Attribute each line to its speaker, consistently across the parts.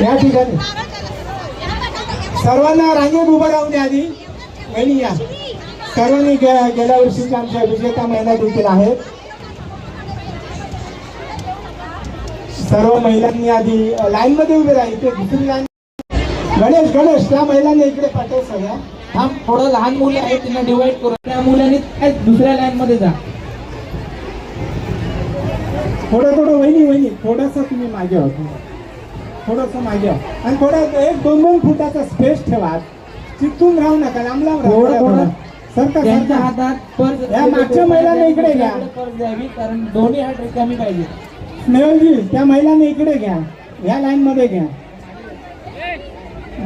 Speaker 1: या ठिकाणी. सर्वांना रांगेत उभं राहून द्या आधी. वहिनी या. सर्वांनी गेल्या वर्षीच्या आमच्या विजेता महिला देखील आहेत. सर्व महिलांनी आधी लाईन मध्ये उभे राहा. इथे दुसरी लाईन. गणेश गणेश त्या महिलांनी इकडे पाठव सगळ्या.
Speaker 2: हा थोडं लहान मुलं आहेत त्यांना डिवाइड करू. त्या मुलांनी दुसऱ्या लाईन मध्ये जा.
Speaker 1: थोडं थोडं वहिनी वहिनी थोडस तुम्ही मागे आहोत थोडस मागे आणि थोडं एक दोन दोन फुटाचा स्पेस ठेवा. चिकटून राहू नका लांब लांब राहा
Speaker 2: थोडं
Speaker 1: थोडं.
Speaker 2: थोडं
Speaker 1: सरका
Speaker 2: त्यांच्या हातात पर्स
Speaker 1: या मागच्या महिलांना इकडे घ्या.
Speaker 2: पर्स द्यावी कारण दोन्ही हात रिकामी पाहिजे
Speaker 1: स्नेहलजी त्या महिलांनी इकडे घ्या. या लाईन मध्ये घ्या.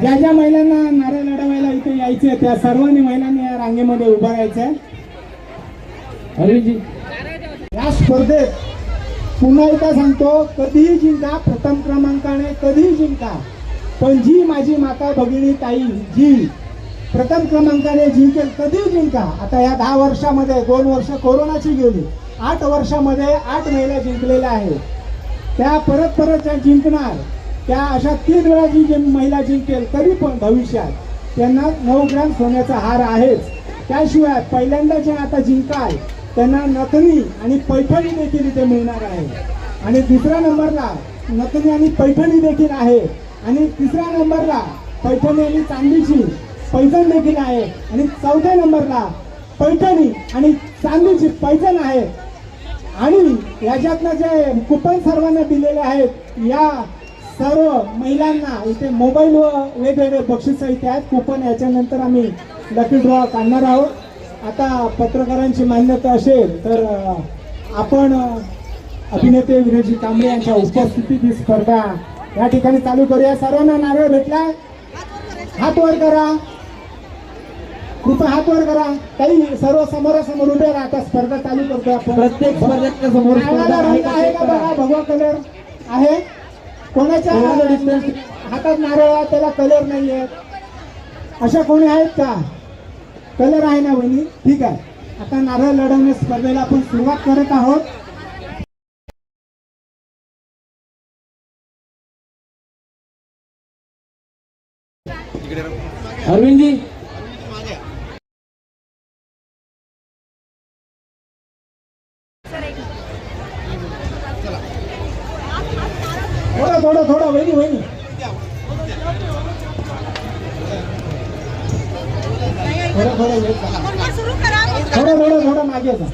Speaker 1: ज्या ज्या महिलांना नारळ लढवायला इथे यायचे त्या सर्वांनी महिलांनी या रांगेमध्ये उभं राहायचंय.
Speaker 2: हरिजी
Speaker 1: या स्पर्धेत पुन्हा एकदा सांगतो कधीही जिंका प्रथम क्रमांकाने कधीही जिंका. पण जी माझी माता भगिनी ताई जी प्रथम क्रमांकाने जिंकेल कधी जिंका. आता या दहा वर्षामध्ये दोन वर्ष कोरोनाची गेली. आठ वर्षामध्ये आठ महिला जिंकलेल्या आहेत. त्या परत परत ज्या जिंकणार त्या अशा तीन वेळा जी जी महिला जिंकेल तरी पण भविष्यात त्यांना नऊ ग्रॅम सोन्याचा हार आहेच. त्याशिवाय पहिल्यांदा जे आता जिंकाल त्यांना नथनी आणि पैठणी देखील इथे मिळणार आहे. आणि दुसऱ्या नंबरला नथनी आणि पैठणी देखील आहे. आणि तिसऱ्या नंबरला पैठणी आणि चांदीची पैठण देखील आहे. आणि चौथ्या नंबरला पैठणी आणि चांदीची पैठण आहे. आणि याच्यातनं जे कुपन सर्वांना दिलेले आहेत या सर्व महिलांना इथे मोबाईल व वेगवेगळे बक्षिसं इथे आहेत. कुपन याच्यानंतर आम्ही लकी ड्रॉ काढणार आहोत. आता पत्रकारांची मान्यता असेल तर आपण अभिनेते विनोदजी कांबळे यांच्या उपस्थितीत ही स्पर्धा या ठिकाणी चालू करूया. सर्वांना नारळ भेटला हात वर करा. कृपया हात वर करा. काही सर्व समोरासमोर उभे राहा. आता स्पर्धा चालू करतो आपण.
Speaker 2: प्रत्येक स्पर्धेच्या समोर आहे
Speaker 1: रंग
Speaker 2: का?
Speaker 1: आहे
Speaker 2: check
Speaker 1: का
Speaker 2: करा.
Speaker 1: बघा? भगवा कलर आहे. कोणाच्या. हातात नारळ आहे त्याला कलर नाहीये. अशा कोणी आहेत का? कलर आहे ना वहिनी? ठीक आहे. आता नारळ लढवण्या स्पर्धेला आपण सुरुवात करत आहोत.
Speaker 2: अरविंदजी.
Speaker 1: थोडा थोडा थोडा वहिनी वहिनी. थोडा थोडा थोडा थोडा थोडं मागे जा.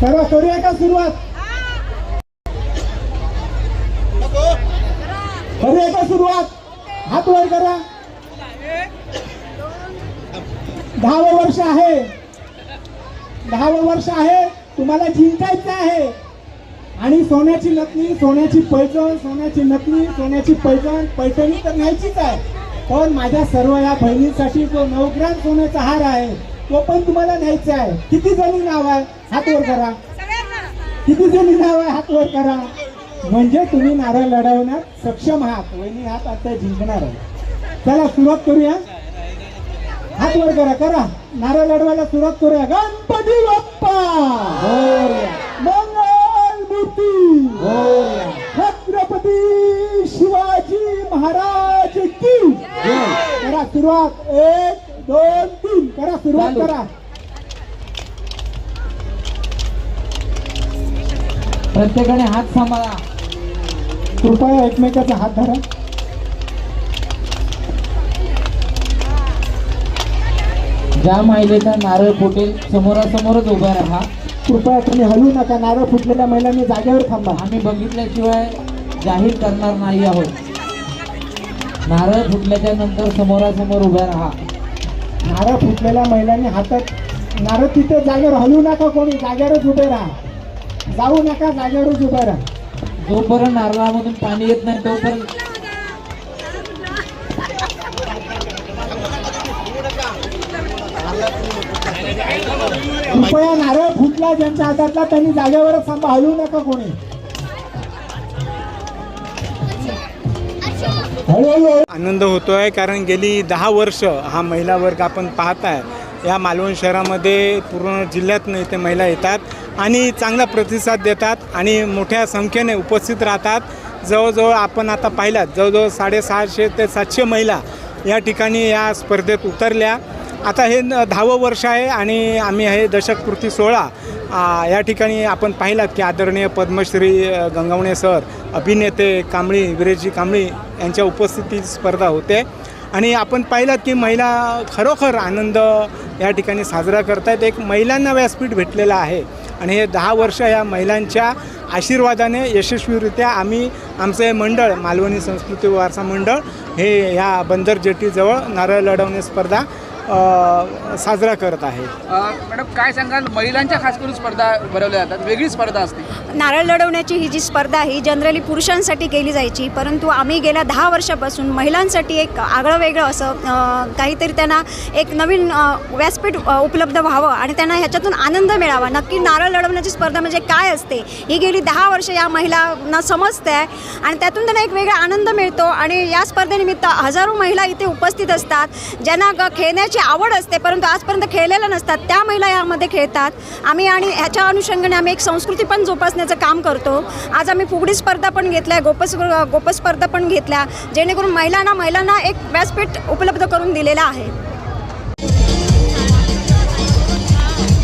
Speaker 1: सर्व करूया का सुरुवात? करूया का सुरुवात. हात वर करा. दहावं वर्ष आहे. दहावं वर्ष आहे. तुम्हाला जिंकायचं आहे. आणि सोन्याची नकली सोन्याची पैठण सोन्याची नकली सोन्याची पैठण पैठणी तर न्यायचीच आहे. पण माझ्या सर्व या बहिणींसाठी जो नवग्राम सोन्याचा हार आहे तो पण तुम्हाला न्यायचा आहे. किती जणी नाव आहे? हात वर करा. किती जणी नाव आहे? हात वर करा. म्हणजे तुम्ही नारळ लढवण्यात सक्षम आहात. वहिनी हात आता जिंकणार आहे. चला सुरुवात करूया. हात वर करा करा. नारळ लढवायला सुरुवात करूया. गणपती बाप्पा! मंगल मूर्ती! छत्रपती शिवाजी महाराज की! करा सुरुवात. एक दोन तीन. करा सुरुवात. करा.
Speaker 2: प्रत्येकाने हात सांभाळा.
Speaker 1: कृपया एकमेकाचा हात धरा.
Speaker 2: ज्या महिलेचा नारळ फुटेल समोरासमोरच उभा राहा.
Speaker 1: कृपया तुम्ही हलू नका नारळ फुटलेल्या महिलांनी जागेवर थांबा.
Speaker 2: आम्ही बघितल्याशिवाय जाहीर करणार नाही आहोत. नारळ फुटल्याच्या नंतर समोरासमोर उभ्या राहा.
Speaker 1: नारळ फुटलेल्या महिलांनी हातात नारळ तिथे जागेवर हलू नका कोणी जागेवरच उभे राहा. जाऊ नका जागेवरच उभे राहा.
Speaker 2: जोपर्यंत नारळामधून पाणी येत नाही तोपर्यंत
Speaker 1: कृपया नारळ फुटला ज्यांच्या हातातला त्यांनी जागेवरच थांबा हलवू नका कोणी.
Speaker 3: आनंद होतोय कारण गेली दहा वर्ष हा महिला वर्ग आपण पाहताय. या मालवण शहरामध्ये पूर्ण जिल्ह्यातून इथे महिला येतात आणि चांगला प्रतिसाद देतात आणि मोठ्या संख्येने उपस्थित राहतात. जवळजवळ आपण आता पाहिलात जवळजवळ साडेसहाशे ते सातशे महिला या ठिकाणी या स्पर्धेत उतरल्या. आता हे न- दहावं वर्ष आहे आणि आम्ही हे दशकपूर्ती सोहळा या ठिकाणी आपण पाहिलात की आदरणीय पद्मश्री गंगावणे सर अभिनेते कांबळी विरेशजी कांबळी यांच्या उपस्थितीत स्पर्धा होते. आणि आपण पाहिलात की महिला खरोखर आनंद या ठिकाणी साजरा करतायत. एक महिलांना व्यासपीठ भेटलेलं आहे. आणि हे दहा वर्ष या महिलांच्या आशीर्वादाने यशस्वीरित्या आम्ही आमचं हे मंडळ मालवणी संस्कृती वारसा मंडळ हे ह्या बंदर जेटीजवळ नारळ लढवणे स्पर्धा साजरा करत आहे.
Speaker 4: मॅडम काय सांगाल? महिलांच्या खास करून स्पर्धा भरवल्या जातात. वेगळी स्पर्धा असते.
Speaker 5: नारळ लढवण्याची ही जी स्पर्धा ही जनरली पुरुषांसाठी केली जायची परंतु आम्ही गेल्या दहा वर्षापासून महिलांसाठी एक आगळं वेगळं असं काहीतरी त्यांना एक नवीन व्यासपीठ उपलब्ध व्हावं आणि त्यांना ह्याच्यातून आनंद मिळावा. नक्की नारळ लढवण्याची स्पर्धा म्हणजे काय असते? ही गेली दहा वर्ष या महिलांना समजते आहे आणि त्यातून त्यांना एक वेगळा आनंद मिळतो आणि या स्पर्धेनिमित्त हजारो महिला इथे उपस्थित असतात ज्यांना ग खेळण्याची आवड असते परंतु आजपर्यंत खेळलेल्या नसतात त्या महिला यामध्ये खेळतात आम्ही आणि ह्याच्या अनुषंगाने आम्ही एक संस्कृती पण जोपासण्याचं काम करतो आज आम्ही फुगडी स्पर्धा पण घेतल्या गोपस गोप स्पर्धा पण घेतल्या जेणेकरून महिलांना महिलांना एक व्यासपीठ उपलब्ध करून दिलेलं आहे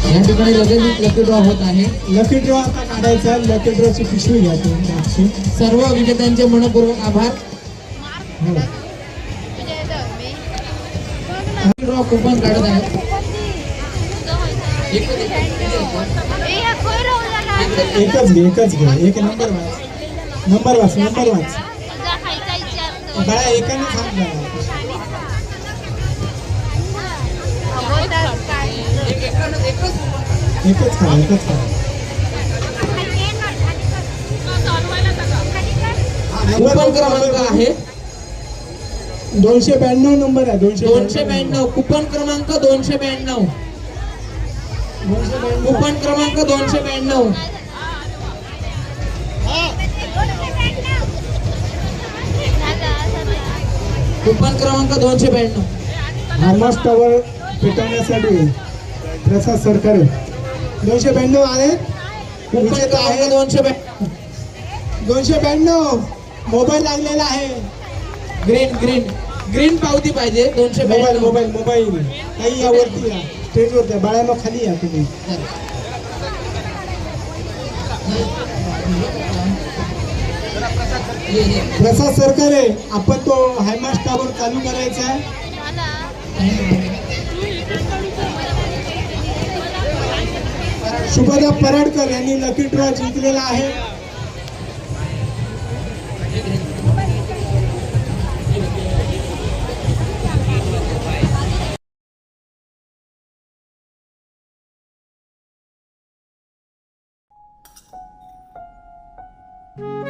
Speaker 2: या ठिकाणी लगेच लकी ड्रॉ होत आहे
Speaker 1: लकी ड्रॉ आता काढायचा लकी ड्रॉची पिशवी घ्या तुम्ही.
Speaker 2: सर्व विजेत्यांचे मनपूर्वक आभार
Speaker 1: हो.
Speaker 2: कुपन काढत आहे एक-
Speaker 1: एकच घे एकच घे. एक नंबर वाच. नंबर वाच नंबर वाच. बाळा एकाने थांब. एकच खा एकच खा.
Speaker 2: कुपन क्रमांक आहे
Speaker 1: दोनशे ब्याण्णव नंबर आहे दोनशे
Speaker 2: दोनशे ब्याण्णव. कुपन क्रमांक दोनशे ब्याण्णव. कुपन क्रमांक दोनशे ब्याण्णव. कुपन क्रमांक दोनशे ब्याण्णव.
Speaker 1: हार्मास टावर पेटवण्यासाठी प्रसाद सरकार दोनशे ब्याण्णव आहेत
Speaker 2: कुपन
Speaker 1: आहे
Speaker 2: दोनशे ब्याण्णव.
Speaker 1: दोनशे ब्याण्णव. मोबाईल लागलेला आहे.
Speaker 2: Green green. ग्रीन पावती पाहिजे दोनशे
Speaker 1: मोबाईल मोबाईल मोबाईल. काही यावरती या. स्टेजवर या. बाळांनो खाली या तुम्ही. प्रसाद सरकार आहे. आपण तो हायमास टावर चालू करायचा आहे. शुभदा पराडकर यांनी लकी ड्रॉ जिंकलेला आहे.